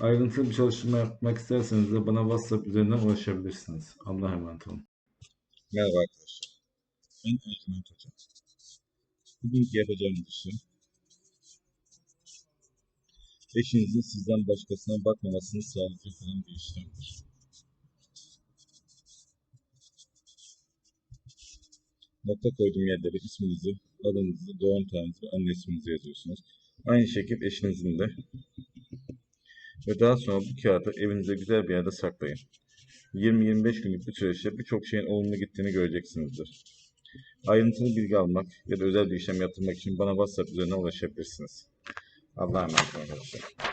Ayrıntılı bir çalışma yapmak isterseniz de bana WhatsApp üzerinden ulaşabilirsiniz. Allah'a emanet olun. Merhaba arkadaşlar. Ben Ercüment Hoca. Bugünkü yapacağımız işlem eşinizin sizden başkasına bakmamasını sağlayacak olan bir işlemdir. Nokta koyduğum yerlere isminizi, adınızı, doğum tarihinizi ve anne isminizi yazıyorsunuz. Aynı şekilde eşinizin de. Ve daha sonra bu kağıdı evinize güzel bir yerde saklayın. 20-25 günlük bir süreçte birçok şeyin olumlu gittiğini göreceksinizdir. Ayrıntılı bilgi almak ya da özel bir işlem yaptırmak için bana WhatsApp üzerinden ulaşabilirsiniz. Allah'a emanet olun.